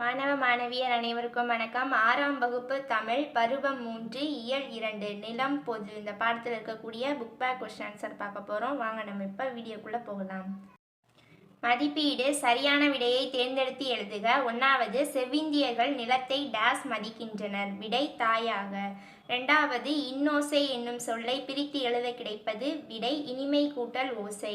மாணவ மாணவியர் அனைவருக்கும் வணக்கம். ஆறாம் வகுப்பு தமிழ் பருவம் மூன்று இயல் இரண்டு நிலம் பொது. இந்த பாடத்தில் இருக்கக்கூடிய புக் பேக் கொஸ்டின் ஆன்சர் பார்க்க போகிறோம் வாங்க நம்ம இப்போ வீடியோக்குள்ளே போகலாம். மதிப்பீடு சரியான விடையை தேர்ந்தெடுத்து எழுதுக. ஒன்றாவது செவ்விந்தியர்கள் நிலத்தை டேஸ் மதிக்கின்றனர். விடை தாயாக. ரெண்டாவது இன்னோசை என்னும் சொல்லை பிரித்து எழுத கிடைப்பது. விடை இனிமை கூட்டல் ஓசை.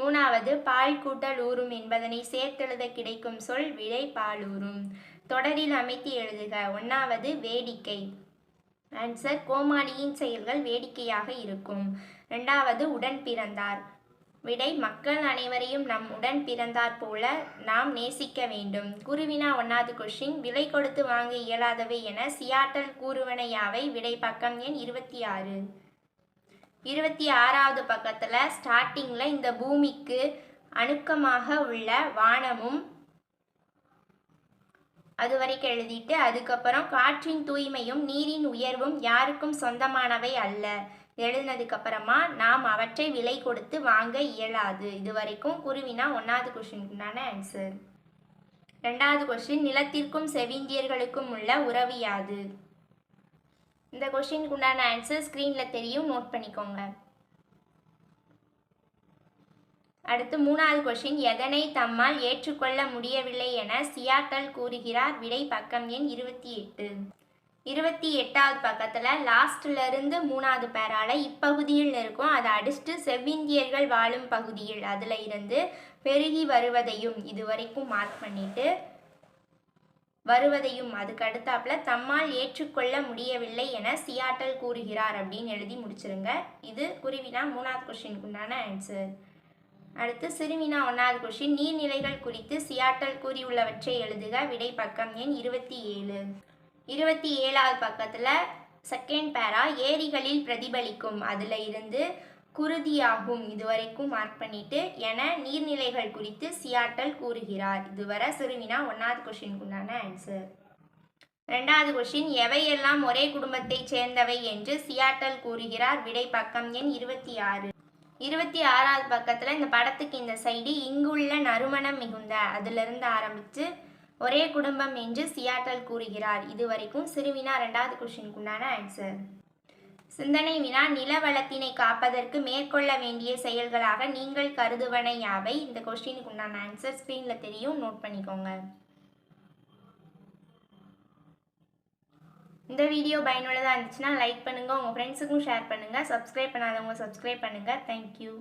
மூணாவது பால் கூட்டல் ஊறும் என்பதனை சேர்த்தெழுத கிடைக்கும் சொல் விடை பாலூரும் தொடரில் அமைத்து எழுதுக. ஒன்றாவது வேடிக்கை. ஆன்சர் கோமாளியின் செயல்கள் வேடிக்கையாக இருக்கும். ரெண்டாவது உடன் பிறந்தார். விடை மக்கள் அனைவரையும் நம் உடன் பிறந்தார் போல நாம் நேசிக்க வேண்டும். குருவினா ஒன்னாவது கொஷின் விலை கொடுத்து வாங்க இயலாதவை என சியாட்டல் கூறுவனையாவை விடை பக்கம் எண் இருபத்தி ஆறு. இருபத்தி ஆறாவது பக்கத்தில் ஸ்டார்டிங்கில் இந்த பூமிக்கு அணுக்கமாக உள்ள வானமும் அது வரைக்கும் எழுதிட்டு அதுக்கப்புறம் காற்றின் தூய்மையும் நீரின் உயர்வும் யாருக்கும் சொந்தமானவை அல்ல. எழுதினதுக்கு அப்புறமா நாம் அவற்றை விலை கொடுத்து வாங்க இயலாது. இது வரைக்கும் குருவினா ஒன்றாவது கொஷினுக்குண்டான ஆன்சர் ரெண்டாவது கொஷின் நிலத்திற்கும் செவிந்தியர்களுக்கும் உள்ள உறவு யாது? இந்த கொஷினுக்கு உண்டான ஆன்சர் ஸ்க்ரீனில் தெரியும். நோட் பண்ணிக்கோங்க. அடுத்து மூணாவது கொஷின் எதனை தம்மால் ஏற்றுக்கொள்ள முடியவில்லை என சியாட்டல் கூறுகிறார். விடை பக்கம் எண் இருபத்தி எட்டு. இருபத்தி எட்டாவது பக்கத்தில் லாஸ்ட்ல இருந்து மூணாவது பேரால் இப்பகுதியில் இருக்கும். அதை அடிச்சுட்டு செவ்விந்தியர்கள் வாழும் பகுதியில் அதில் இருந்து பெருகி வருவதையும் இது வரைக்கும் மார்க் பண்ணிவிட்டு வருவதையும் அதுக்கு அடுத்தாப்புல தம்மால் ஏற்றுக்கொள்ள முடியவில்லை என சியாட்டல் கூறுகிறார் அப்படின்னு எழுதி முடிச்சிருங்க. இது குருவினா மூணாவது கொஷினுக்கு உண்டான ஆன்சர் அடுத்து சிறுவினா ஒன்றாவது கொஷின் நீர்நிலைகள் குறித்து சியாட்டல் கூறியுள்ளவற்றை எழுதுக. விடை பக்கம் எண் இருபத்தி ஏழு. இருபத்தி ஏழாவது பக்கத்தில் செகண்ட் பேரா ஏரிகளில் பிரதிபலிக்கும். அதில் இருந்து குருதியாகும் இதுவரைக்கும் மார்க் பண்ணிட்டு என நீர்நிலைகள் குறித்து சியாட்டல் கூறுகிறார். இதுவரை சிறுவினா ஒன்றாவது கொஷினுக்கு உண்டான ஆன்சர் ரெண்டாவது கொஷின் எவையெல்லாம் ஒரே குடும்பத்தைச் சேர்ந்தவை என்று சியாட்டல் கூறுகிறார் விடை பக்கம் எண் இருபத்தி ஆறு. இருபத்தி ஆறாவது பக்கத்தில் இந்த படத்துக்கு இந்த சைடு இங்குள்ள நறுமணம் மிகுந்த அதிலிருந்து ஆரம்பித்து ஒரே குடும்பம் என்று சியாட்டல் கூறுகிறார். இது வரைக்கும் சிறுவினா ரெண்டாவது கொஷினுக்கு உண்டான ஆன்சர் சிந்தனை வினா நில வளத்தினை காப்பதற்கு மேற்கொள்ள வேண்டிய செயல்களாக நீங்கள் கருதுவன யாவை? இந்த கொஸ்டினுக்கு உண்டான ஆன்சர் ஸ்க்ரீனில் தெரியும். நோட் பண்ணிக்கோங்க. இந்த வீடியோ பயனுள்ளதாக இருந்துச்சுன்னா லைக் பண்ணுங்கள் உங்கள் ஃப்ரெண்ட்ஸுக்கும் ஷேர் பண்ணுங்கள் சப்ஸ்கிரைப் பண்ணாதவங்க சப்ஸ்கிரைப் பண்ணுங்கள் தேங்க்யூ